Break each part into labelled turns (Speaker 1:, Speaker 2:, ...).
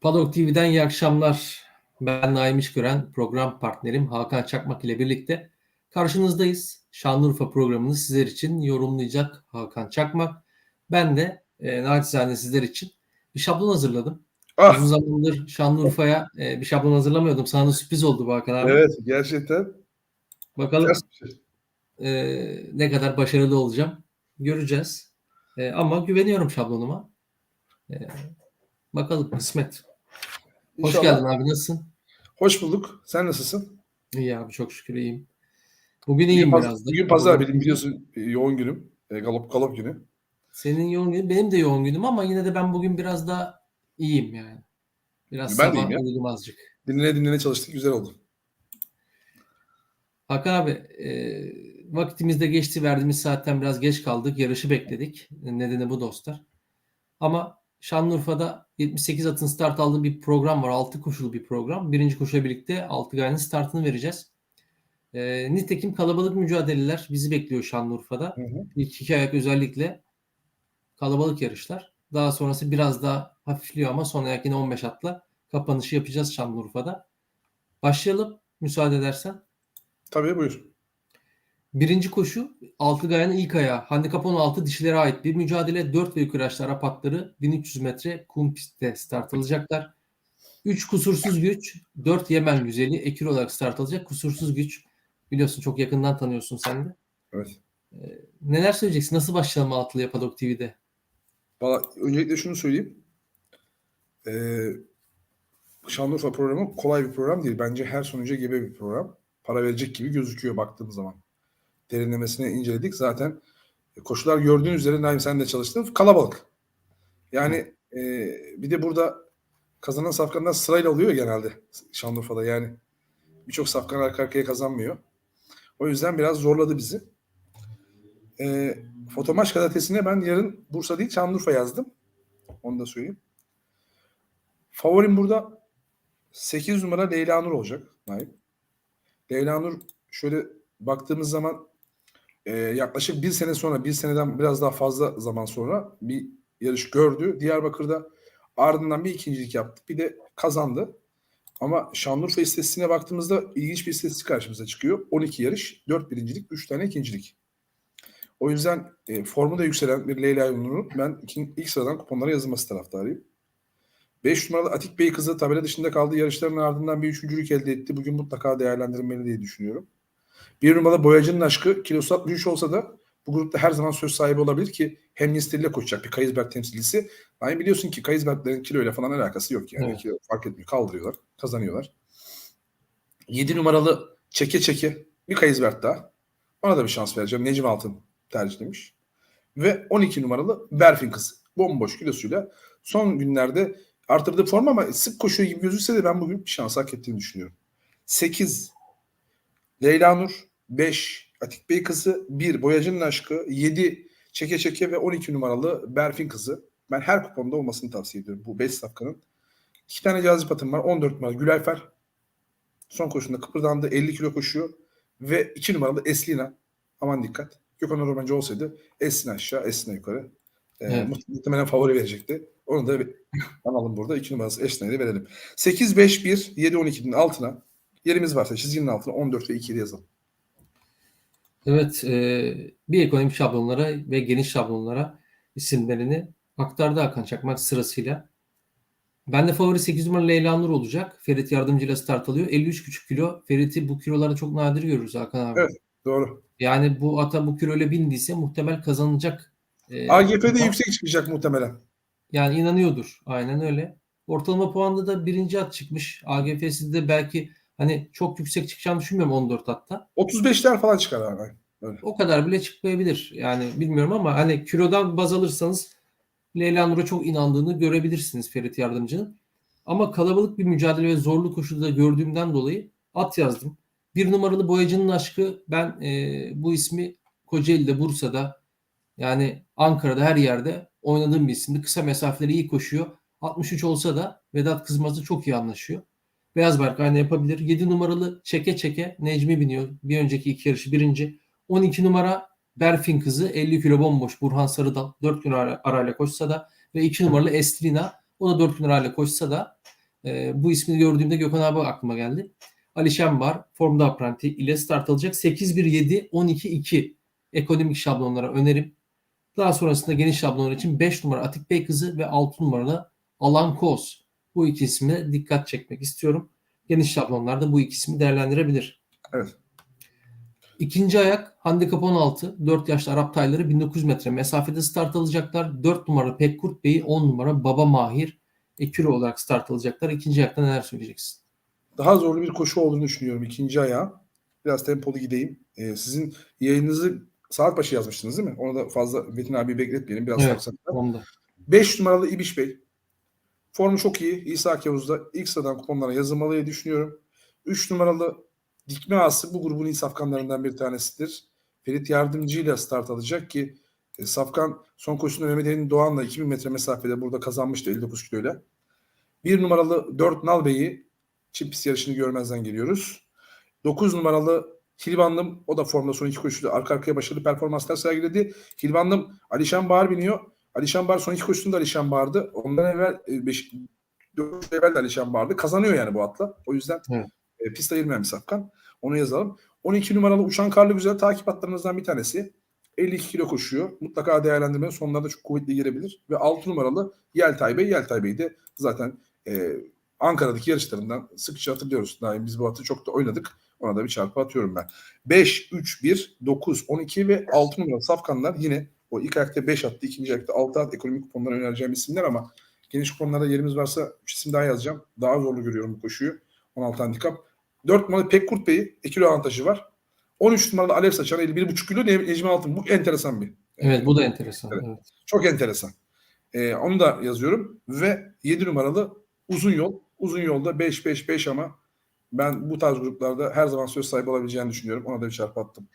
Speaker 1: Padok TV'den iyi akşamlar. Ben Naim İşgören, program partnerim Hakan Çakmak ile birlikte karşınızdayız. Şanlıurfa programını sizler için yorumlayacak Hakan Çakmak. Ben de e, naçizane sizler için bir şablon hazırladım.
Speaker 2: Ah,
Speaker 1: Uzun zamandır Şanlıurfa'ya e, bir şablon hazırlamıyordum. Sana da sürpriz oldu bu Hakan abi.
Speaker 2: evet gerçekten
Speaker 1: Bakalım
Speaker 2: şey.
Speaker 1: e, ne kadar başarılı olacağım. Göreceğiz. E, ama güveniyorum şablonuma. E, bakalım kısmet. Hoş
Speaker 2: İnşallah.
Speaker 1: geldin abi nasılsın?
Speaker 2: Hoş bulduk. Sen nasılsın?
Speaker 1: İyi abi çok şükür iyiyim. Bugün
Speaker 2: Bugün,
Speaker 1: iyiyim
Speaker 2: paz-
Speaker 1: biraz da.
Speaker 2: bugün pazar benim biliyorsun e, yoğun günüm. E, galop galop günü.
Speaker 1: Senin yoğun günün, benim de yoğun günüm ama yine de ben bugün biraz da iyiyim yani. Biraz
Speaker 2: Ben de
Speaker 1: sabah
Speaker 2: iyiyim ya.
Speaker 1: uyudum azıcık.
Speaker 2: Dinlene dinlene çalıştık. Güzel oldu.
Speaker 1: Hakan abi e, vakitimiz de geçti verdiğimiz saatten biraz geç kaldık. Yarışı bekledik. Nedeni bu dostlar. Ama Şanlıurfa'da 78 atın start aldığı bir program var. 6 koşulu bir program. Birinci koşuyla birlikte 6 gayenin startını vereceğiz. E, nitekim kalabalık mücadeleler bizi bekliyor Şanlıurfa'da.
Speaker 2: Hı hı.
Speaker 1: İlk iki ayak özellikle kalabalık yarışlar. Daha sonrası biraz daha hafifliyor ama son ayak yine 15 atla kapanışı yapacağız Şanlıurfa'da. Başlayalım müsaade edersen.
Speaker 2: Tabii buyur.
Speaker 1: Birinci koşu altı gayanın ilk ayağı. Handikap 16 dişilere ait bir mücadele. 4 ve yukarı yaşlı Arap atları 1300 metre kum pistte start alacaklar. 3 kusursuz güç, 4 Yemen güzeli ekür olarak start alacak. Kusursuz güç biliyorsun çok yakından tanıyorsun sen de.
Speaker 2: Evet.
Speaker 1: Neler söyleyeceksin? Nasıl başlayalım Altılı'ya Padok TV'de?
Speaker 2: Valla öncelikle şunu söyleyeyim. E, Şanlıurfa programı kolay bir program değil. Bence her sonuca gebe bir program. Para verecek gibi gözüküyor baktığım zaman. Derinlemesine inceledik. Zaten koşular gördüğün üzere Naim sen de çalıştın. Kalabalık. Yani e, bir de burada kazanan safkanlar sırayla oluyor genelde Şanlıurfa'da. Yani birçok safkan arka arkaya kazanmıyor. O yüzden biraz zorladı bizi. E, Fotomaç gazetesine ben yarın Bursa değil Şanlıurfa yazdım. Onu da söyleyeyim. Favorim burada 8 numara Leyla Nur olacak. Naim. Leyla Nur şöyle baktığımız zaman e, yaklaşık bir sene sonra, bir seneden biraz daha fazla zaman sonra bir yarış gördü. Diyarbakır'da ardından bir ikincilik yaptı. Bir de kazandı. Ama Şanlıurfa istatistiğine baktığımızda ilginç bir istatistik karşımıza çıkıyor. 12 yarış, 4 birincilik, 3 tane ikincilik. O yüzden e, formu da yükselen bir Leyla Nur'un ben ilk sıradan kuponlara yazılması taraftarıyım. 5 numaralı Atik Bey kızı tabela dışında kaldığı yarışların ardından bir üçüncülük elde etti. Bugün mutlaka değerlendirilmeli diye düşünüyorum. Bir numaralı Boyacı'nın aşkı kilosu 63 olsa da bu grupta her zaman söz sahibi olabilir ki hem ile koşacak bir Kayızberk temsilcisi. Yani biliyorsun ki Kayızberklerin kiloyla falan alakası yok yani.
Speaker 1: Evet.
Speaker 2: Kilo fark etmiyor. Kaldırıyorlar. Kazanıyorlar. 7 numaralı Çeke Çeke bir Kayızberk daha. Ona da bir şans vereceğim. Necim Altın tercihlemiş. Ve 12 numaralı Berfin kızı. Bomboş kilosuyla son günlerde artırdığı form ama sık koşuyor gibi gözükse de ben bugün bir şans hak ettiğini düşünüyorum. 8 Leyla Nur 5 Atik Bey kızı 1 Boyacı'nın aşkı 7 Çeke Çeke ve 12 numaralı Berfin kızı. Ben her kuponda olmasını tavsiye ediyorum bu 5 safkanın. İki tane cazip atım var. 14 numaralı Gülayfer. Son koşunda kıpırdandı. 50 kilo koşuyor. Ve 2 numaralı Eslina. Aman dikkat. Gökhan Ormancı olsaydı Eslina aşağı, Eslina yukarı. Ee,
Speaker 1: Evet.
Speaker 2: muht- Muhtemelen favori verecekti. Onu da bir- analım burada. 2 numarası Eslina'yı verelim. 8-5-1, 7-12'nin altına yerimiz varsa çizginin altına 14 ve 2'yi yazalım.
Speaker 1: Evet, e, bir ekonomik şablonlara ve geniş şablonlara isimlerini aktardı Hakan Çakmak sırasıyla. Ben de favori 8 numaralı Leyla Nur olacak. Ferit yardımcıyla start alıyor. 53,5 kilo. Ferit'i bu kilolarda çok nadir görürüz Hakan abi.
Speaker 2: Evet. Doğru.
Speaker 1: Yani bu ata bu kiloyla bindiyse muhtemel kazanacak. E, puan-
Speaker 2: yüksek çıkacak muhtemelen.
Speaker 1: Yani inanıyordur. Aynen öyle. Ortalama puanda da birinci at çıkmış. AGF'si de belki hani çok yüksek çıkacağını düşünmüyorum 14 atta.
Speaker 2: 35'ler falan çıkar abi. Öyle.
Speaker 1: O kadar bile çıkmayabilir. Yani bilmiyorum ama hani kilodan baz alırsanız Leyla Nur'a çok inandığını görebilirsiniz Ferit Yardımcı'nın. Ama kalabalık bir mücadele ve zorlu koşuda gördüğümden dolayı at yazdım. Bir numaralı Boyacı'nın aşkı ben e, bu ismi Kocaeli'de, Bursa'da yani Ankara'da her yerde oynadığım bir isimdi. Kısa mesafeleri iyi koşuyor. 63 olsa da Vedat Kızmaz'la çok iyi anlaşıyor. Beyaz Berk aynı yapabilir. 7 numaralı çeke çeke Necmi biniyor. Bir önceki iki yarışı birinci. 12 numara Berfin kızı 50 kilo bomboş Burhan Sarıdal 4 gün ara- arayla koşsa da ve 2 numaralı Estrina o da 4 gün arayla koşsa da E, bu ismini gördüğümde Gökhan abi aklıma geldi. Alişen var. Formda Apprenti ile start alacak. 8-1-7-12-2 ekonomik şablonlara önerim. Daha sonrasında geniş şablonlar için 5 numara Atik Bey kızı ve 6 numaralı Alan Koz. Bu iki isme dikkat çekmek istiyorum. Geniş şablonlarda bu iki ismi değerlendirebilir.
Speaker 2: Evet.
Speaker 1: İkinci ayak handikap 16. 4 yaşlı Arap tayları 1900 metre mesafede start alacaklar. 4 numara Pekkurt Bey, 10 numara Baba Mahir ekürü olarak start alacaklar. İkinci ayakta neler söyleyeceksin?
Speaker 2: Daha zorlu bir koşu olduğunu düşünüyorum ikinci ayağı. Biraz tempolu gideyim. Ee, sizin yayınınızı saat başı yazmıştınız değil mi? Onu da fazla Metin abi bekletmeyelim. Biraz
Speaker 1: Evet.
Speaker 2: saksak.
Speaker 1: Onda.
Speaker 2: 5 numaralı İbiş Bey. Formu çok iyi. İsa Yavuz'da ilk sıradan kuponlara yazılmalı düşünüyorum. 3 numaralı Dikme Ağası bu grubun iyi safkanlarından bir tanesidir. Ferit Yardımcı ile start alacak ki e, Safkan son koşusunda Mehmet Emin Doğan'la 2000 metre mesafede burada kazanmıştı 59 kiloyla. 1 numaralı 4 Nal Bey'i çift pist yarışını görmezden geliyoruz. 9 numaralı Hilvandım o da formda son iki koşuda arka arkaya başarılı performanslar sergiledi. Hilvandım Alişan Bahar biniyor. Alişan Bahar son iki koşusunda Alişan Bahar'dı. Ondan evvel 5 4 evvel de Alişan Bahar'dı. Kazanıyor yani bu atla. O yüzden e, pist ayırmayan bir safkan. Onu yazalım. 12 numaralı Uçan Karlı Güzel takip atlarınızdan bir tanesi. 52 kilo koşuyor. Mutlaka değerlendirmenin sonlarda çok kuvvetli gelebilir. Ve 6 numaralı Yeltay Bey. Yeltay Bey de zaten e, Ankara'daki yarışlarından sıkça hatırlıyoruz. Daha biz bu atı çok da oynadık. Ona da bir çarpı atıyorum ben. 5, 3, 1, 9, 12 ve 6 numaralı safkanlar yine o ilk ayakta 5 attı, ikinci ayakta 6 at ekonomik kuponlara önereceğim isimler ama geniş kuponlarda yerimiz varsa 3 isim daha yazacağım. Daha zorlu görüyorum bu koşuyu. 16 handikap. 4 numaralı Pekkurt Bey'i 2 kilo avantajı var. 13 numaralı Alev Saçan 51,5 kilo Ne- Necmi Altın. Bu enteresan bir.
Speaker 1: Evet bu da enteresan.
Speaker 2: Evet.
Speaker 1: Evet.
Speaker 2: Çok enteresan. Ee, onu da yazıyorum. Ve 7 numaralı uzun yol. Uzun yolda 5-5-5 ama ben bu tarz gruplarda her zaman söz sahibi olabileceğini düşünüyorum. Ona da bir çarpı attım.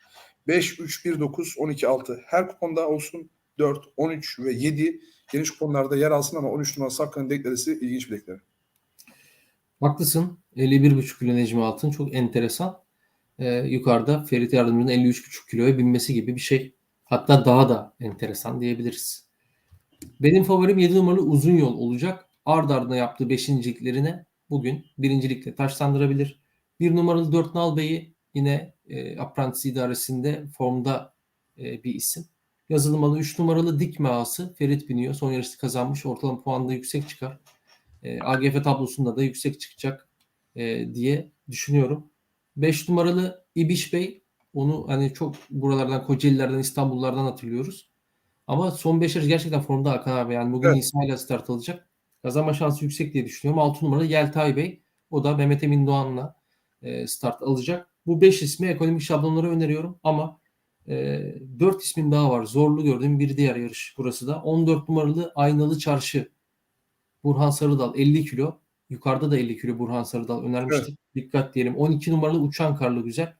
Speaker 2: 5, 3, 1, 9, 12, 6. Her kuponda olsun 4, 13 ve 7 geniş kuponlarda yer alsın ama 13 numaralı Safkan'ın deklaresi ilginç bir dekları.
Speaker 1: Haklısın. 51,5 kilo Necmi Altın çok enteresan. Ee, yukarıda Ferit Yardımcı'nın 53,5 kiloya binmesi gibi bir şey. Hatta daha da enteresan diyebiliriz. Benim favorim 7 numaralı uzun yol olacak. Ard ardına yaptığı beşinciliklerine bugün birincilikle taşlandırabilir. 1 numaralı 4 Nal Bey'i yine e, Apprentice idaresinde formda e, bir isim. Yazılmalı 3 numaralı Dikme Ağası Ferit biniyor. Son yarışı kazanmış. Ortalama puanı da yüksek çıkar. E, AGF tablosunda da yüksek çıkacak e, diye düşünüyorum. 5 numaralı İbiş Bey onu hani çok buralardan Kocaeli'lerden İstanbullardan hatırlıyoruz. Ama son 5 yarış gerçekten formda Hakan abi. Yani bugün
Speaker 2: Evet.
Speaker 1: İsmail'le start alacak. Kazanma şansı yüksek diye düşünüyorum. 6 numaralı Yeltay Bey. O da Mehmet Emin Doğan'la e, start alacak. Bu 5 ismi ekonomik şablonlara öneriyorum ama e, 4 ismin daha var. Zorlu gördüğüm bir diğer yarış burası da. 14 numaralı Aynalı Çarşı. Burhan Sarıdal 50 kilo. Yukarıda da 50 kilo Burhan Sarıdal önermiştik. Dikkat diyelim. 12 numaralı Uçan Karlı Güzel.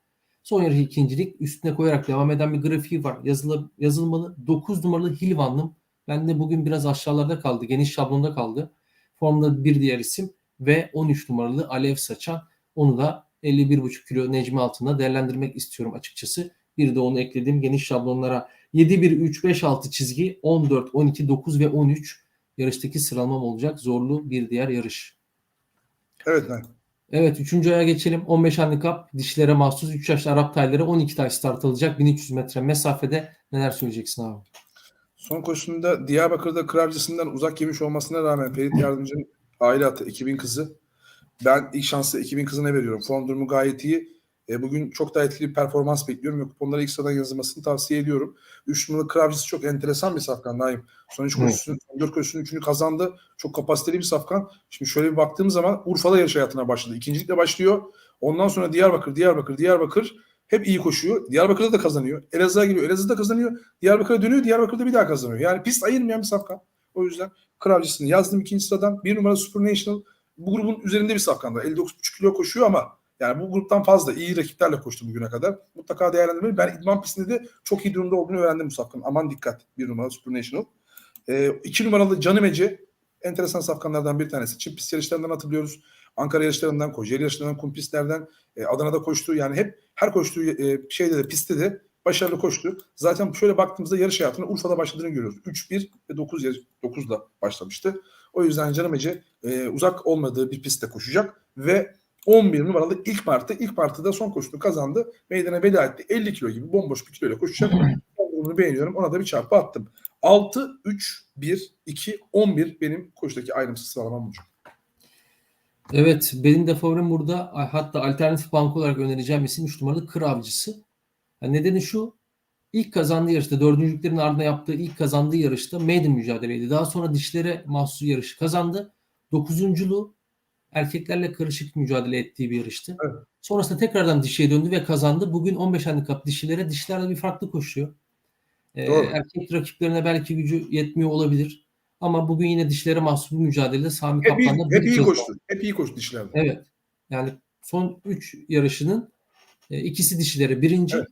Speaker 1: Son yarış ikincilik üstüne koyarak devam eden bir grafiği var. Yazılı, yazılmalı. 9 numaralı Hilvanlım. Ben de bugün biraz aşağılarda kaldı. Geniş şablonda kaldı. Formda bir diğer isim ve 13 numaralı Alev Saçan. Onu da 51,5 kilo Necmi altında değerlendirmek istiyorum açıkçası. Bir de onu ekledim geniş şablonlara. 7, 1, 3, 5, 6 çizgi 14, 12, 9 ve 13 yarıştaki sıralamam olacak. Zorlu bir diğer yarış.
Speaker 2: Evet. Naim.
Speaker 1: Evet 3. aya geçelim. 15 handikap dişlere mahsus 3 yaşlı Arap tayları 12 tay start alacak. 1300 metre mesafede neler söyleyeceksin abi?
Speaker 2: Son koşusunda Diyarbakır'da Kırarcısı'ndan uzak yemiş olmasına rağmen Ferit Yardımcı'nın aile atı 2000 kızı. Ben ilk şansı 2000 kızına veriyorum. Form durumu gayet iyi. E, bugün çok daha etkili bir performans bekliyorum. Yok kuponlara ilk sıradan yazılmasını tavsiye ediyorum. 3 numaralı Kırarcısı çok enteresan bir safkan Naim. Son 3
Speaker 1: Evet.
Speaker 2: koşusunu, son 4 koşusunun 3'ünü kazandı. Çok kapasiteli bir safkan. Şimdi şöyle bir baktığım zaman Urfa'da yarış hayatına başladı. İkincilikle başlıyor. Ondan sonra Diyarbakır, Diyarbakır, Diyarbakır hep iyi koşuyor. Diyarbakır'da da kazanıyor. Elazığ'a geliyor. Elazığ'da kazanıyor. Diyarbakır'a dönüyor. Diyarbakır'da bir daha kazanıyor. Yani pist ayırmayan bir safkan. O yüzden Kravcısını yazdım ikinci sıradan. Bir numara Super National. Bu grubun üzerinde bir safkan da. 59,5 kilo koşuyor ama yani bu gruptan fazla iyi rakiplerle koştu bugüne kadar. Mutlaka değerlendirmeli. Ben idman pistinde de çok iyi durumda olduğunu öğrendim bu safkanın. Aman dikkat. Bir numara Super National. Ee, iki numaralı Canım Ece. Enteresan safkanlardan bir tanesi. Çift pist yarışlarından hatırlıyoruz. Ankara yarışlarından, Kocaeli yarışlarından, kum pistlerden, e, Adana'da koştu. Yani hep her koştuğu e, şeyde de pistte de başarılı koştu. Zaten şöyle baktığımızda yarış hayatına Urfa'da başladığını görüyoruz. 3-1 ve 9 yarış, 9'da başlamıştı. O yüzden Canım Ece e, uzak olmadığı bir pistte koşacak ve 11 numaralı ilk parti. ilk partide son koşusunu kazandı. Meydana veda etti. 50 kilo gibi bomboş bir kiloyla koşacak. Bunu beğeniyorum. Ona da bir çarpı attım. 6, 3, 1, 2, 11 benim koşudaki ayrımsız sıralamam olacak.
Speaker 1: Evet benim de favorim burada hatta alternatif bank olarak önereceğim isim 3 numaralı Kır Avcısı. Yani nedeni şu ilk kazandığı yarışta dördüncülüklerin ardına yaptığı ilk kazandığı yarışta maiden mücadeleydi. Daha sonra dişlere mahsus yarışı kazandı. Dokuzunculuğu erkeklerle karışık mücadele ettiği bir yarıştı.
Speaker 2: Evet.
Speaker 1: Sonrasında tekrardan dişiye döndü ve kazandı. Bugün 15 handikap dişilere dişlerle bir farklı koşuyor. Ee, erkek rakiplerine belki gücü yetmiyor olabilir. Ama bugün yine dişlere mahsus bir mücadelede Sami
Speaker 2: Hep iyi,
Speaker 1: Kaplan'la
Speaker 2: hep
Speaker 1: bir
Speaker 2: iyi koştu. Hep iyi koştu dişlerde.
Speaker 1: Evet. Yani son 3 yarışının e, ikisi dişileri. Birinci
Speaker 2: Evet.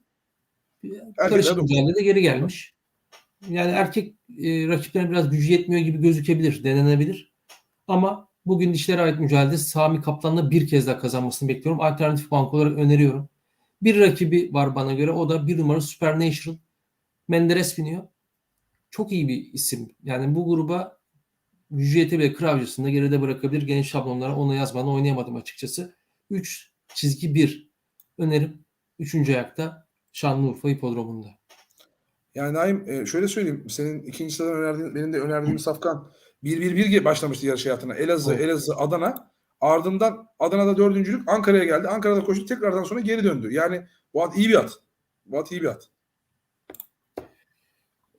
Speaker 1: Karışık mücadelede geri gelmiş. Yani erkek e, rakiplerine biraz gücü yetmiyor gibi gözükebilir, denenebilir. Ama bugün dişlere ait mücadelede Sami Kaplan'la bir kez daha kazanmasını bekliyorum. Alternatif bank olarak öneriyorum. Bir rakibi var bana göre. O da bir numara Supernatural. Menderes biniyor. Çok iyi bir isim. Yani bu gruba gücü yetebilir. Kravcısını da geride bırakabilir. Genç şablonlara ona yazmadan oynayamadım açıkçası. 3 çizgi 1 önerim. 3. ayakta Şanlıurfa Hipodromu'nda.
Speaker 2: Yani Naim e, şöyle söyleyeyim. Senin ikinci sıradan önerdiğin, benim de önerdiğim Safkan 1-1-1 başlamıştı yarış hayatına. Elazığ,
Speaker 1: Evet.
Speaker 2: Elazığ, Adana. Ardından Adana'da dördüncülük Ankara'ya geldi. Ankara'da koştu. Tekrardan sonra geri döndü. Yani bu at iyi bir at. Bu at iyi bir at.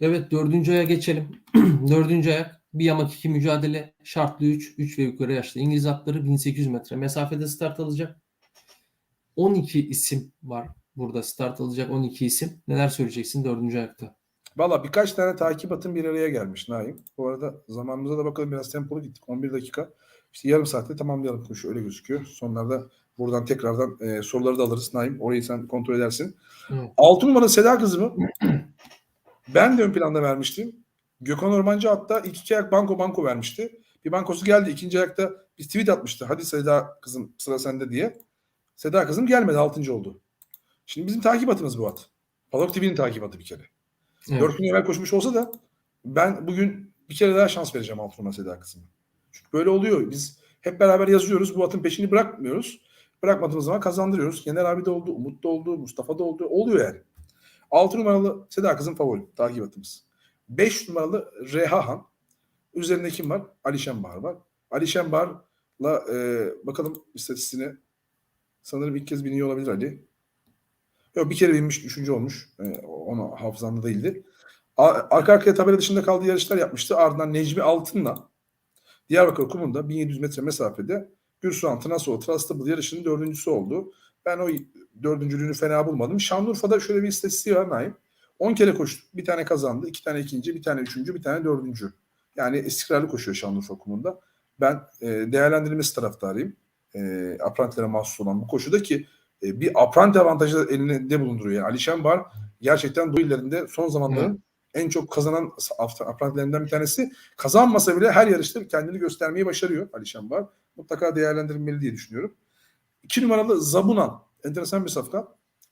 Speaker 1: Evet dördüncü aya geçelim. dördüncü ayak bir yamak iki mücadele şartlı 3, 3 ve yukarı yaşlı İngiliz atları 1800 metre mesafede start alacak. 12 isim var burada start alacak 12 isim. Neler söyleyeceksin dördüncü ayakta?
Speaker 2: Valla birkaç tane takip atın bir araya gelmiş Naim. Bu arada zamanımıza da bakalım biraz tempolu gittik. 11 dakika. İşte yarım saatte tamamlayalım koşu öyle gözüküyor. Sonlarda buradan tekrardan e, soruları da alırız Naim. Orayı sen kontrol edersin.
Speaker 1: Evet.
Speaker 2: 6 numara Seda kızımı ben de ön planda vermiştim. Gökhan Ormancı hatta ilk iki ayak banko banko vermişti. Bir bankosu geldi. ikinci ayakta bir tweet atmıştı. Hadi Seda kızım sıra sende diye. Seda kızım gelmedi. Altıncı oldu. Şimdi bizim takip atımız bu at. Palok TV'nin takip atı bir kere.
Speaker 1: Evet.
Speaker 2: 4 gün evvel koşmuş olsa da ben bugün bir kere daha şans vereceğim Altun'a Seda kızıma. Çünkü böyle oluyor. Biz hep beraber yazıyoruz. Bu atın peşini bırakmıyoruz. Bırakmadığımız zaman kazandırıyoruz. Yener abi de oldu, Umut da oldu, Mustafa da oldu. Oluyor yani. 6 numaralı Seda kızın favori takip atımız. 5 numaralı Rehahan. Üzerinde kim var? Ali Şenbahar var. Ali Şenbahar'la e, bakalım istatistiğine. Sanırım ilk kez biniyor olabilir Ali. Yok bir kere binmiş, üçüncü olmuş. E, onu hafızamda değildi. Arka arkaya tabela dışında kaldığı yarışlar yapmıştı. Ardından Necmi Altın'la Diyarbakır Kumunda 1700 metre mesafede Gürsuhan Tınasol Trustable yarışının dördüncüsü oldu. Ben o dördüncülüğünü fena bulmadım. Şanlıurfa'da şöyle bir istatistiği var Naim. 10 kere koştu. Bir tane kazandı. iki tane ikinci, bir tane üçüncü, bir tane dördüncü. Yani istikrarlı koşuyor Şanlıurfa Kumunda. Ben e, değerlendirilmesi taraftarıyım. E, mahsus olan bu koşuda ki e, bir apranti avantajı elinde bulunduruyor. Yani Ali Şenbar gerçekten bu illerinde son zamanların en çok kazanan aprantilerinden bir tanesi. Kazanmasa bile her yarışta kendini göstermeyi başarıyor Ali Şenbar. Mutlaka değerlendirilmeli diye düşünüyorum. İki numaralı Zabunan. Enteresan bir safkan.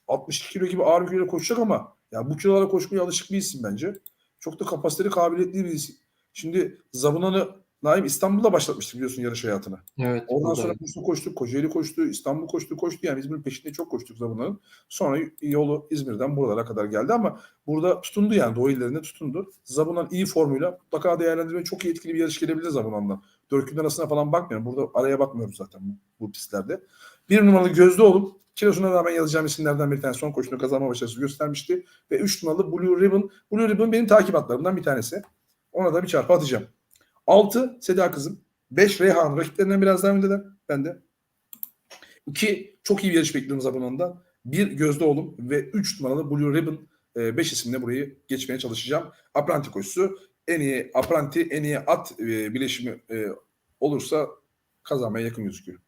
Speaker 2: 62 kilo gibi ağır bir kiloyla koşacak ama ya bu kilolara koşmaya alışık bir isim bence. Çok da kapasiteli, kabiliyetli bir isim. Şimdi Zabunan'ı Naim İstanbul'da başlatmıştı biliyorsun yarış hayatını.
Speaker 1: Evet.
Speaker 2: Ondan sonra Bursa koştuk, Kocaeli koştu, İstanbul koştu, koştu. Yani İzmir'in peşinde çok koştuk Zabunan'ın. Sonra yolu İzmir'den buralara kadar geldi ama burada tutundu yani Doğu illerinde tutundu. Zabunan iyi formuyla mutlaka değerlendirme çok iyi etkili bir yarış gelebilir Zabunan'dan. Dört gün arasına falan bakmıyorum. Burada araya bakmıyoruz zaten bu, bu pistlerde. Bir numaralı Gözdeoğlu kilosuna rağmen yazacağım isimlerden bir tanesi son koşunu kazanma başarısı göstermişti. Ve üç numaralı Blue Ribbon. Blue Ribbon benim takip atlarımdan bir tanesi. Ona da bir çarpı atacağım. 6 Seda kızım. 5 Reyhan rakiplerinden biraz daha öndeler. Ben de. 2 çok iyi bir yarış bekliyorum Zabunan'da. 1 Gözde oğlum ve 3 numaralı Blue Ribbon 5 isimle burayı geçmeye çalışacağım. Apranti koşusu. En iyi apranti, en iyi at e, bileşimi e, olursa kazanmaya yakın gözüküyor.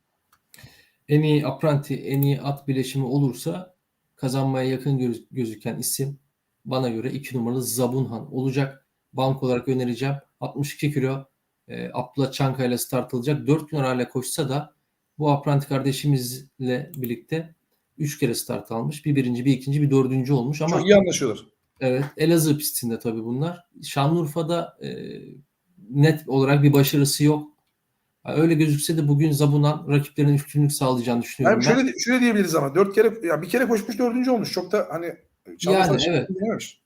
Speaker 1: En iyi apranti, en iyi at bileşimi olursa kazanmaya yakın göz- gözüken isim bana göre 2 numaralı Zabunhan olacak. Bank olarak önereceğim. 62 kilo e, Abdullah Çanka ile start alacak. 4 gün arayla koşsa da bu apranti kardeşimizle birlikte 3 kere start almış. Bir birinci, bir ikinci, bir dördüncü olmuş ama
Speaker 2: Çok iyi anlaşıyorlar.
Speaker 1: Evet, Elazığ pistinde tabii bunlar. Şanlıurfa'da e, net olarak bir başarısı yok. Ha, Öyle gözükse de bugün Zabunan rakiplerine üstünlük sağlayacağını düşünüyorum.
Speaker 2: Yani
Speaker 1: ben.
Speaker 2: şöyle şöyle diyebiliriz ama dört kere ya bir kere koşmuş dördüncü olmuş. Çok da hani
Speaker 1: Yani, evet.
Speaker 2: denememiş.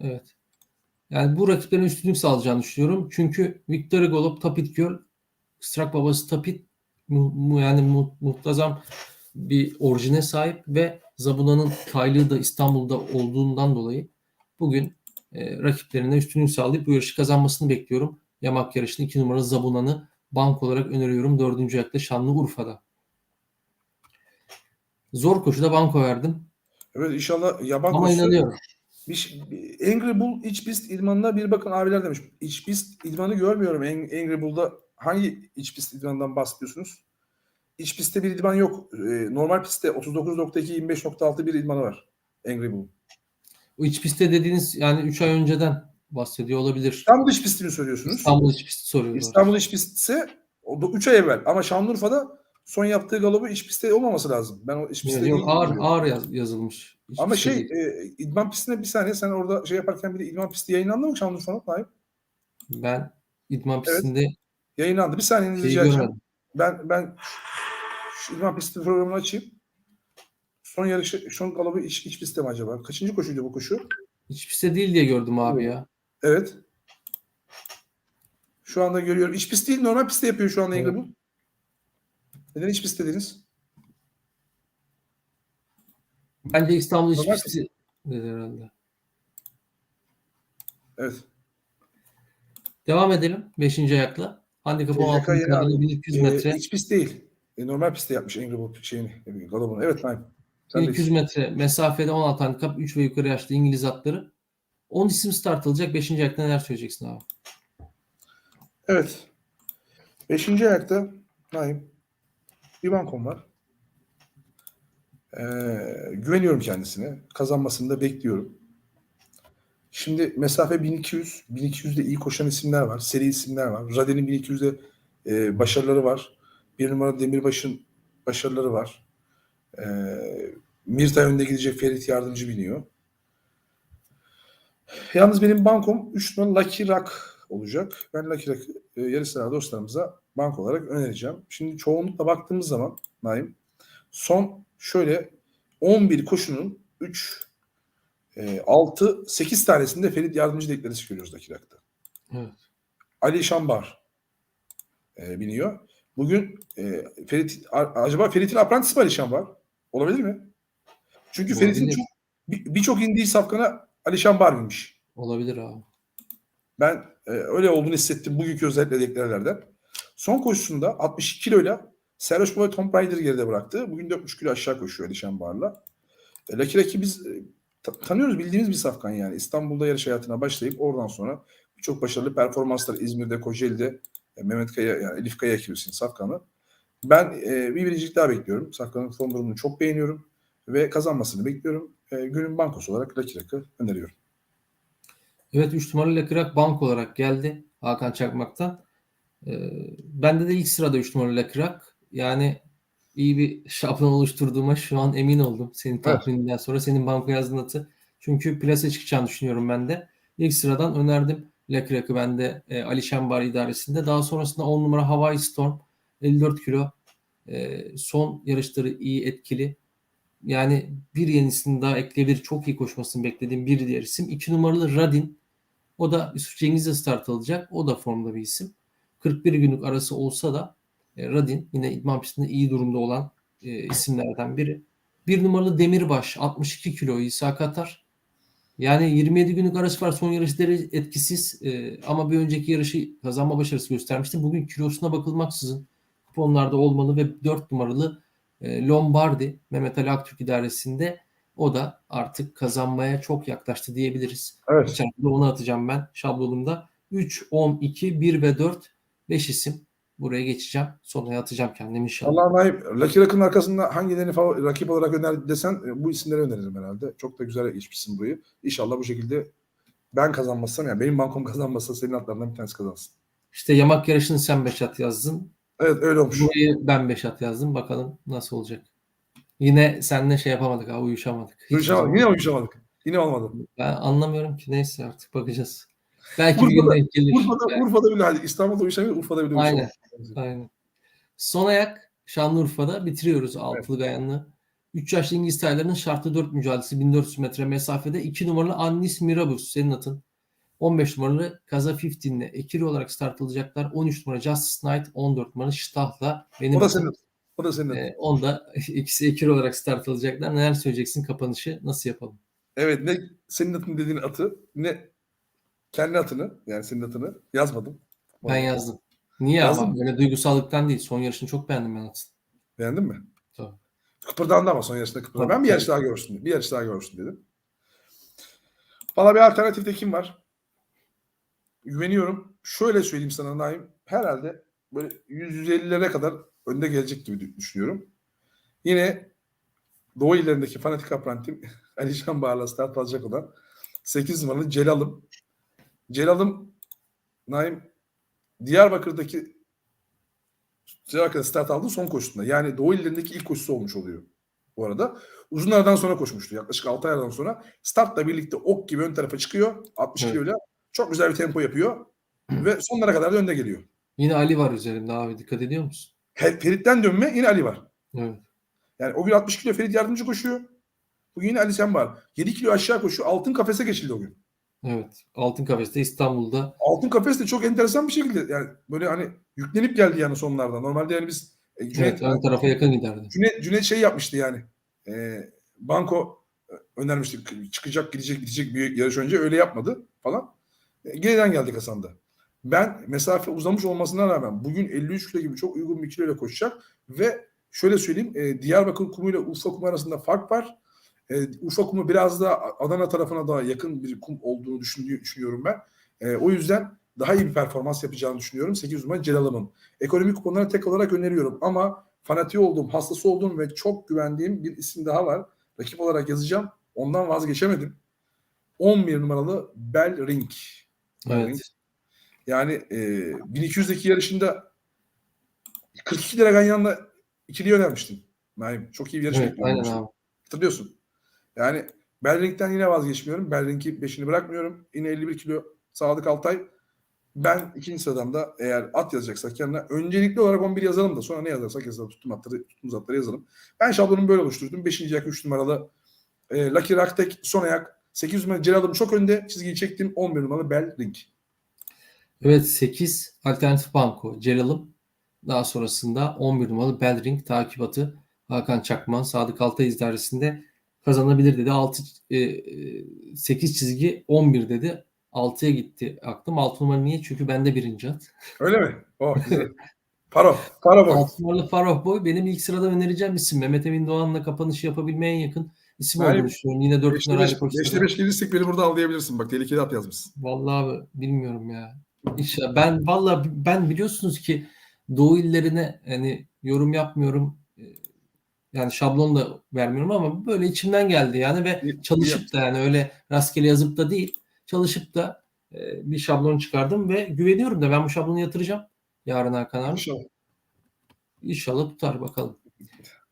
Speaker 1: Evet. Yani bu rakiplerine üstünlük sağlayacağını düşünüyorum. Çünkü Victor Golub, Tapit Göl, Strak babası Tapit mu, mu- yani mu, muhtazam bir orijine sahip ve Zabuna'nın kaylığı da İstanbul'da olduğundan dolayı bugün e, rakiplerine üstünlük sağlayıp bu yarışı kazanmasını bekliyorum. Yamak yarışını 2 numaralı Zabuna'nı bank olarak öneriyorum. Dördüncü ayakta Şanlıurfa'da. Zor koşuda banko verdim.
Speaker 2: Evet inşallah yaban
Speaker 1: Ama
Speaker 2: koşusu-
Speaker 1: inanıyorum.
Speaker 2: Bir, Angry Bull iç pist idmanına bir bakın abiler demiş. İç pist idmanı görmüyorum. Ang- Angry Bull'da hangi iç pist idmanından bahsediyorsunuz? İç pistte bir idman yok. Ee, normal pistte 39.2 25.6 bir idmanı var. Angry Bull.
Speaker 1: O iç pistte dediğiniz yani 3 ay önceden bahsediyor olabilir.
Speaker 2: İstanbul iç pistini söylüyorsunuz.
Speaker 1: İstanbul iç pisti soruyorlar.
Speaker 2: İstanbul iç pist ise o da 3 ay evvel. Ama Şanlıurfa'da son yaptığı galobu iç pistte olmaması lazım. Ben o iç pistte
Speaker 1: Yok, ağır
Speaker 2: biliyorum.
Speaker 1: ağır yaz- yazılmış. İç
Speaker 2: Ama şey e, idman pistine bir saniye sen orada şey yaparken bir de idman pisti yayınlandı mı Şanlıurfa'nın? Hayır.
Speaker 1: ben idman
Speaker 2: Evet.
Speaker 1: pistinde
Speaker 2: Yayınlandı. Bir saniye rica edeceğim. Ben ben şu idman pisti programını açayım. Son yarışı, son kalıbı iç, iç pistte mi acaba? Kaçıncı koşuydu bu koşu?
Speaker 1: İç pistte değil diye gördüm abi ya.
Speaker 2: Evet. Şu anda görüyorum. İç pist değil, normal pistte yapıyor şu anda
Speaker 1: Evet.
Speaker 2: Bu. Neden iç pist dediniz?
Speaker 1: Bence İstanbul iç
Speaker 2: Normal
Speaker 1: pisti dedi herhalde.
Speaker 2: Evet.
Speaker 1: Devam edelim 5. ayakla. Handikap
Speaker 2: TCK
Speaker 1: 16
Speaker 2: yeri abi.
Speaker 1: 1200
Speaker 2: Ee,
Speaker 1: metre.
Speaker 2: iç pist değil. E, normal pistte yapmış Ingrid bu şeyini. e, Galabını. Evet, Naim. Sen de
Speaker 1: 1200 metre mesafede 16 handikap 3 ve yukarı yaşlı İngiliz atları. 10 isim start alacak. 5. ayakta neler söyleyeceksin abi?
Speaker 2: Evet. Beşinci ayakta Naim. Bir bankom var. Ee, güveniyorum kendisine. Kazanmasını da bekliyorum. Şimdi mesafe 1200. 1200'de iyi koşan isimler var. Seri isimler var. Raden'in 1200'de e, başarıları var. Bir numara Demirbaş'ın başarıları var. E, Mirta önde gidecek Ferit Yardımcı biniyor. Yalnız benim bankom 3 numara Lucky Rock olacak. Ben Lucky Rock'ı e, yarı dostlarımıza bank olarak önereceğim. Şimdi çoğunlukla baktığımız zaman Naim son şöyle 11 koşunun 3 e, 6 8 tanesinde Ferit Yardımcı deklaresi görüyoruz Rock'ta.
Speaker 1: Evet.
Speaker 2: Ali Şambar e, biniyor. Bugün e, Ferit acaba Ferit'in aprantisi mi Ali Şambar? Olabilir mi? Çünkü. Ferit'in çok bir- birçok indiği safkana Ali Şambar binmiş.
Speaker 1: Olabilir abi.
Speaker 2: Ben e, öyle olduğunu hissettim bugünkü özellikle deklarlardan. Son koşusunda 62 kiloyla Serhoş Baba Tom Raider'ı geride bıraktı. Bugün 4,5 kilo aşağı koşuyor Ali Şambar'la. E, Lucky Lucky biz e, ta- tanıyoruz bildiğimiz bir safkan yani. İstanbul'da yarış hayatına başlayıp oradan sonra birçok başarılı performanslar İzmir'de, Kocaeli'de e, Mehmet Kaya, yani Elif Kaya ekibisinin safkanı. Ben e, bir biricik daha bekliyorum. Safkanın form durumunu çok beğeniyorum ve kazanmasını bekliyorum. E, günün bankosu olarak Lucky Luck'ı öneriyorum.
Speaker 1: Evet 3 numaralı Lakırak bank olarak geldi Hakan Çakmak'tan. Ee, bende de ilk sırada 3 numaralı Lakırak. Yani iyi bir şablon oluşturduğuma şu an emin oldum. Senin tahmininden sonra senin banko yazdığın atı. Çünkü plase çıkacağını düşünüyorum ben de. İlk sıradan önerdim Lakırak'ı ben de e, Ali Şembar idaresinde. Daha sonrasında 10 numara Hawaii Storm 54 kilo. E, son yarışları iyi etkili. Yani bir yenisini daha ekleyebilir. Çok iyi koşmasını beklediğim bir diğer isim. 2 numaralı Radin. O da Yusuf Cengiz'le start alacak. O da formda bir isim. 41 günlük arası olsa da e, Radin yine idman pistinde iyi durumda olan e, isimlerden biri. Bir numaralı Demirbaş 62 kilo İsa Katar. Yani 27 günlük arası var. Son yarışları etkisiz E, ama bir önceki yarışı kazanma başarısı göstermişti. Bugün kilosuna bakılmaksızın kuponlarda olmalı ve 4 numaralı e, Lombardi Mehmet Ali Aktürk idaresinde o da artık kazanmaya çok yaklaştı diyebiliriz.
Speaker 2: Evet.
Speaker 1: İçeride onu atacağım ben şablonumda. 3, 10, 2, 1 ve 4 5 isim. Buraya geçeceğim. Sonra atacağım kendim inşallah.
Speaker 2: Allah naip. Lucky Rock'ın arkasında hangilerini favori, rakip olarak öner desen e, bu isimleri öneririm herhalde. Çok da güzel geçmişsin burayı. İnşallah bu şekilde ben kazanmazsam yani benim bankom kazanmazsa senin atlarından bir tanesi kazansın.
Speaker 1: İşte yamak yarışını sen 5 at yazdın.
Speaker 2: Evet öyle olmuş.
Speaker 1: Burayı ben 5 at yazdım. Bakalım nasıl olacak. Yine seninle şey yapamadık ha uyuşamadık. Hiç
Speaker 2: Uyuşamadık. Yine uyuşamadık. Yine olmadı.
Speaker 1: Ben anlamıyorum ki neyse artık bakacağız. Belki bir gün
Speaker 2: Urfa'da-
Speaker 1: denk gelir.
Speaker 2: Urfa'da. Urfa'da bile hadi İstanbul'da uyuşamıyor, Urfa'da bile
Speaker 1: Aynen. Aynen. Son ayak Şanlıurfa'da bitiriyoruz altılı gayanlı. 3 yaşlı İngiliz taylarının şartlı 4 mücadelesi 1400 metre mesafede 2 numaralı Annis Mirabus senin atın. 15 numaralı Kaza 15'le ekili olarak start alacaklar. 13 numara Justice Knight, 14 numaralı Ştah'la benim
Speaker 2: O da senin. O da senin.
Speaker 1: Ee, onda ikisi ekili olarak start alacaklar. Neler söyleyeceksin kapanışı nasıl yapalım?
Speaker 2: Evet ne senin atın dediğin atı ne kendi atını yani senin atını yazmadım.
Speaker 1: Ben yazdım. Niye
Speaker 2: Yazdın
Speaker 1: ama?
Speaker 2: mı?
Speaker 1: Böyle duygusallıktan değil. Son yarışını çok beğendim ben atın.
Speaker 2: Beğendin mi?
Speaker 1: Tabii.
Speaker 2: Kıpırdandı ama son yarışında kıpırdandı.
Speaker 1: Tabii,
Speaker 2: Ben bir yarış daha görsün. Bir yarış daha görsün dedim. Valla bir alternatifte kim var? Güveniyorum. Şöyle söyleyeyim sana Naim. Herhalde böyle 100-150'lere kadar önde gelecek gibi düşünüyorum. Yine Doğu illerindeki fanatik aprantim Alişan Bağır'la start alacak olan 8 numaralı Celal'ım. Celal'ım Naim Diyarbakır'daki Diyarbakır'da start aldı son koşusunda. Yani Doğu illerindeki ilk koşusu olmuş oluyor bu arada. Uzun aradan sonra koşmuştu. Yaklaşık 6 aydan sonra. Startla birlikte ok gibi ön tarafa çıkıyor. 60
Speaker 1: Evet.
Speaker 2: kiloyla. Çok güzel bir tempo yapıyor. Ve sonlara kadar da önde geliyor.
Speaker 1: Yine Ali var üzerimde abi dikkat ediyor musun?
Speaker 2: Her- Ferit'ten dönme yine Ali var.
Speaker 1: Evet.
Speaker 2: Yani o gün 60 kilo Ferit yardımcı koşuyor. Bugün yine Ali Sen var. 7 kilo aşağı koşuyor. Altın kafese geçildi o gün.
Speaker 1: Evet. Altın Kafes'te İstanbul'da.
Speaker 2: Altın kafes de çok enteresan bir şekilde yani böyle hani yüklenip geldi yani sonlarda. Normalde yani biz e, Cüneyt,
Speaker 1: Evet, ön tarafa yakın giderdi.
Speaker 2: Cüneyt, Cüneyt şey yapmıştı yani. E, banko e, önermişti. Çıkacak gidecek gidecek bir yarış önce öyle yapmadı falan. E, geriden geldi Hasan'da. Ben mesafe uzamış olmasına rağmen bugün 53 kilo gibi çok uygun bir kiloyla koşacak ve şöyle söyleyeyim e, Diyarbakır kumu ile Urfa kumu arasında fark var. E, Urfa kumu biraz da Adana tarafına daha yakın bir kum olduğunu düşünüyorum ben. E, o yüzden daha iyi bir performans yapacağını düşünüyorum. 8 numara Celal'ımın. Ekonomik kuponları tek olarak öneriyorum ama fanatiği olduğum, hastası olduğum ve çok güvendiğim bir isim daha var. Rakip olarak yazacağım. Ondan vazgeçemedim. 11 numaralı Bell Ring.
Speaker 1: Evet.
Speaker 2: Yani e, 1200'deki yarışında 42 lira Ganyan'la ikiliye önermiştim. Naim. Çok iyi bir yarış
Speaker 1: Evet, abi.
Speaker 2: Hatırlıyorsun. Yani Bellring'den yine vazgeçmiyorum. Bellring'i peşini bırakmıyorum. Yine 51 kilo Sadık Altay. Ben ikinci sıradan da eğer at yazacaksak yanına öncelikli olarak 11 yazalım da sonra ne yazarsak yazalım. Tuttum atları, tuttuğumuz atları yazalım. Ben şablonumu böyle oluşturdum. 5. ayak 3 numaralı e, Lucky Rocktek son ayak 8 numaralı Celal'ım çok önde. Çizgiyi çektim. 11 numaralı Bellring.
Speaker 1: Evet 8 alternatif banko Celal'ım. Daha sonrasında 11 numaralı Bellring takip atı Hakan Çakman Sadık Altay idaresinde kazanabilir dedi. 6 8 çizgi 11 dedi. 6'ya gitti aklım. 6 numara niye? Çünkü bende birinci at.
Speaker 2: Öyle mi? Oh, güzel. Paro. Paro boy.
Speaker 1: 6 numaralı Farah Boy benim ilk sırada önereceğim isim. Mehmet Emin Doğan'la kapanışı yapabilmeye en yakın isim
Speaker 2: Yani
Speaker 1: olduğunu düşünüyorum. Yine 4
Speaker 2: 5'te
Speaker 1: numara
Speaker 2: 5, 5'te 5 gelirsek beni burada avlayabilirsin. Bak tehlikeli at yazmışsın.
Speaker 1: Vallahi abi bilmiyorum ya. İnşallah. Ben vallahi ben biliyorsunuz ki Doğu illerine hani yorum yapmıyorum. Yani şablon da vermiyorum ama böyle içimden geldi yani ve çalışıp da yani öyle rastgele yazıp da değil çalışıp da e, bir şablon çıkardım ve güveniyorum da ben bu şablonu yatıracağım yarın Hakan abi.
Speaker 2: İnşallah.
Speaker 1: İnşallah tutar bakalım.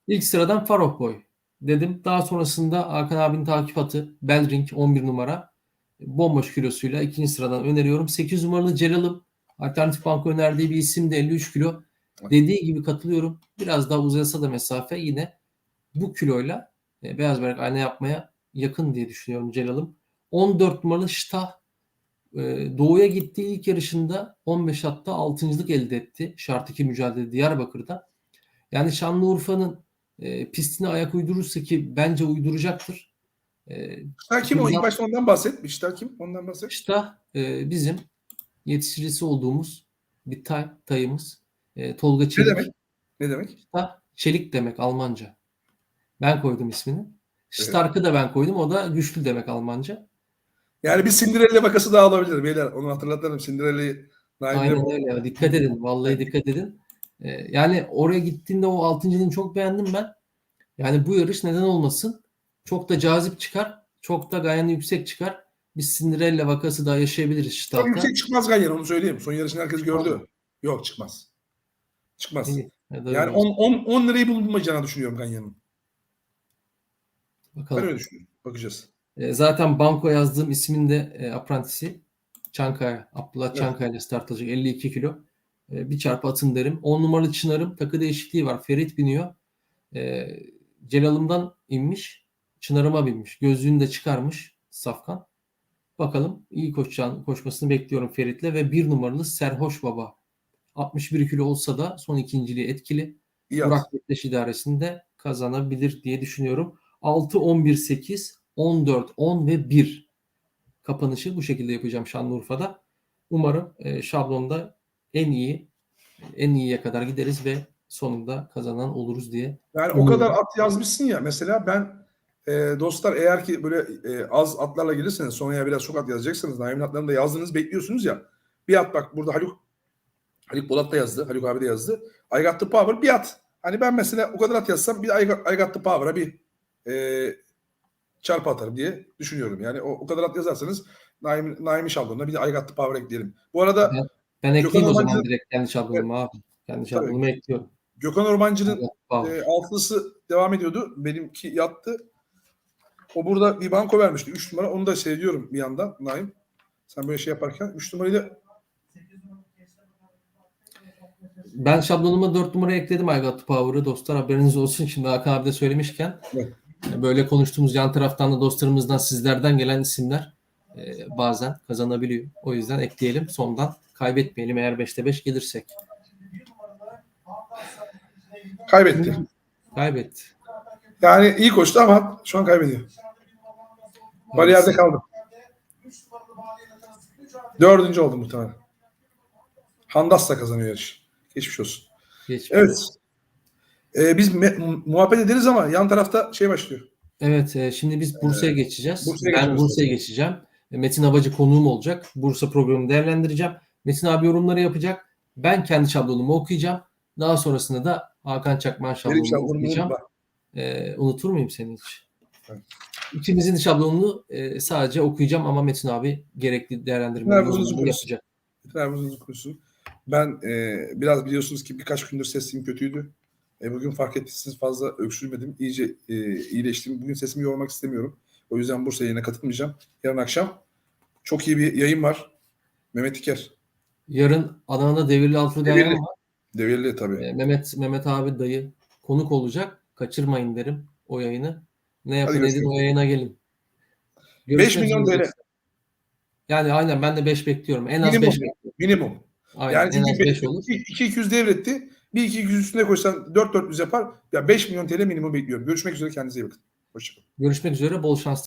Speaker 1: İlk sıradan Farok Boy dedim. Daha sonrasında Hakan abinin takip atı Bellring 11 numara. Bomboş kilosuyla ikinci sıradan öneriyorum. 8 numaralı Celal'ım. Alternatif Banko önerdiği bir isim de 53 kilo. Dediği gibi katılıyorum. Biraz daha uzasa da mesafe yine bu kiloyla e, beyaz bayrak ayna yapmaya yakın diye düşünüyorum Celal'ım. 14 numaralı Ştah e, Doğu'ya gittiği ilk yarışında 15 hatta 6.lık elde etti. Şart 2 mücadele Diyarbakır'da. Yani Şanlıurfa'nın e, pistine ayak uydurursa ki bence uyduracaktır. E,
Speaker 2: kim o? İlk başta ondan bahset. İşte kim? Ondan bahset.
Speaker 1: Ştah e, bizim yetiştiricisi olduğumuz bir tay, tayımız. E, Tolga
Speaker 2: Ne
Speaker 1: Çelik.
Speaker 2: demek? Ne demek?
Speaker 1: Çelik demek Almanca. Ben koydum ismini. Stark'ı da ben koydum. O da güçlü demek Almanca.
Speaker 2: Yani bir Cinderella vakası daha olabilir beyler. Onu hatırlatalım. Cinderella'yı
Speaker 1: Aynen öyle. ya. Dikkat edin. Vallahi dikkat edin. Ee, yani oraya gittiğinde o 6.lığını çok beğendim ben. Yani bu yarış neden olmasın? Çok da cazip çıkar. Çok da gayanı yüksek çıkar. Bir Cinderella vakası daha yaşayabiliriz
Speaker 2: Çok
Speaker 1: Ştah'ta.
Speaker 2: yüksek çıkmaz Ganyan onu söyleyeyim. Son yarışını herkes gördü. Yok çıkmaz. Çıkmaz.
Speaker 1: İyi. Hadi
Speaker 2: Yani
Speaker 1: öyle
Speaker 2: 10,
Speaker 1: olsun.
Speaker 2: 10, 10 lirayı bulmayacağını düşünüyorum Ganyan'ın. Ben
Speaker 1: Bakalım.
Speaker 2: öyle düşünüyorum. Bakacağız.
Speaker 1: Ee, zaten banko yazdığım ismin de e, aprantisi. Çankaya. Abdullah
Speaker 2: Evet.
Speaker 1: Çankaya ile start alacak 52 kilo. E, bir çarpı atın derim. 10 numaralı Çınar'ım takı değişikliği var. Ferit biniyor. E, Celal'ımdan inmiş. Çınar'ıma binmiş. Gözlüğünü de çıkarmış Safkan. Bakalım iyi koşacağını, koşmasını bekliyorum Ferit'le ve bir numaralı Serhoş Baba. 61 kilo olsa da son ikinciliği etkili.
Speaker 2: At.
Speaker 1: Burak Bektaş idaresinde kazanabilir diye düşünüyorum. 6, 11, 8, 14, 10 ve 1 kapanışı bu şekilde yapacağım Şanlıurfa'da. Umarım e, şablonda en iyi en iyiye kadar gideriz ve sonunda kazanan oluruz diye.
Speaker 2: Yani o kadar at yazmışsın ya. Mesela ben e, dostlar eğer ki böyle e, az atlarla gelirseniz Sonya'ya biraz çok at yazacaksınız. Naim'in atlarını da yazdınız bekliyorsunuz ya. Bir at bak burada Haluk Haluk Polat da yazdı. Haluk abi de yazdı. I got the power bir at. Hani ben mesela o kadar at yazsam bir I got, I got the power'a bir e, çarpı atarım diye düşünüyorum. Yani o, o kadar at yazarsanız Naim, Naim'in şablonuna bir de I got the power ekleyelim. Bu arada
Speaker 1: Ben ekleyeyim o zaman
Speaker 2: Ormancı-
Speaker 1: direkt kendi şablonumu abi. Kendi şablonumu ekliyorum.
Speaker 2: Gökhan Ormancı'nın. E, altılısı devam ediyordu. Benimki yattı. O burada bir banko vermişti. 3 numara. Onu da seyrediyorum bir yandan Naim. Sen böyle şey yaparken. 3 numarayı da
Speaker 1: Ben şablonuma 4 numara ekledim I Got The Power'ı dostlar haberiniz olsun. Şimdi Hakan abi de söylemişken
Speaker 2: Evet.
Speaker 1: böyle konuştuğumuz yan taraftan da dostlarımızdan sizlerden gelen isimler e, bazen kazanabiliyor. O yüzden ekleyelim sondan kaybetmeyelim eğer 5'te 5 gelirsek.
Speaker 2: kaybetti.
Speaker 1: Kaybetti.
Speaker 2: Yani iyi koştu ama şu an kaybediyor. Bariyerde kaldı. Dördüncü oldu muhtemelen. Handas da kazanıyor yarış. Geçmiş olsun.
Speaker 1: Geçmiş
Speaker 2: Evet.
Speaker 1: olsun.
Speaker 2: E, biz muhabbet ederiz ama yan tarafta şey başlıyor.
Speaker 1: Evet, e, şimdi biz Bursa'ya geçeceğiz.
Speaker 2: Bursa'ya
Speaker 1: ben. Bursa'ya geçeceğim. E, Metin Abacı konuğum olacak. Bursa programını değerlendireceğim. Metin abi yorumları yapacak. Ben kendi şablonumu okuyacağım. Daha sonrasında da Hakan Çakman
Speaker 2: Benim
Speaker 1: şablonunu
Speaker 2: şablonumu
Speaker 1: okuyacağım.
Speaker 2: unutma.
Speaker 1: E, unutur muyum seni hiç?
Speaker 2: Evet.
Speaker 1: İkimizin şablonunu e, sadece okuyacağım ama Metin abi gerekli
Speaker 2: sürüyor.
Speaker 1: yapacak.
Speaker 2: Trabzon'un kurusu. Ben e, biraz biliyorsunuz ki birkaç gündür sesim kötüydü. E, bugün fark ettiyseniz fazla öksürmedim. İyice e, iyileştim. Bugün sesimi yormak istemiyorum. O yüzden Bursa yayına katılmayacağım. Yarın akşam çok iyi bir yayın var. Mehmet İker.
Speaker 1: Yarın Adana'da Devirli Alfred
Speaker 2: Devirli.
Speaker 1: Ayhan var.
Speaker 2: Devirli tabii.
Speaker 1: E, Mehmet Mehmet abi dayı konuk olacak. Kaçırmayın derim o yayını. Ne yapın edin o yayına gelin.
Speaker 2: 5
Speaker 1: Görüşmek
Speaker 2: milyon
Speaker 1: üzere.
Speaker 2: TL.
Speaker 1: Yani aynen ben de 5 bekliyorum. En az
Speaker 2: Minimum.
Speaker 1: 5 bekliyorum.
Speaker 2: Minimum.
Speaker 1: Aynen
Speaker 2: Yani
Speaker 1: en az
Speaker 2: çünkü
Speaker 1: 5 olur.
Speaker 2: 2-200 devretti. Bir 2-200 üstüne koysan 4-400 yapar. Ya 5 milyon TL minimum bekliyorum. Görüşmek üzere kendinize iyi bakın. Hoşçakalın.
Speaker 1: Görüşmek üzere. Bol şans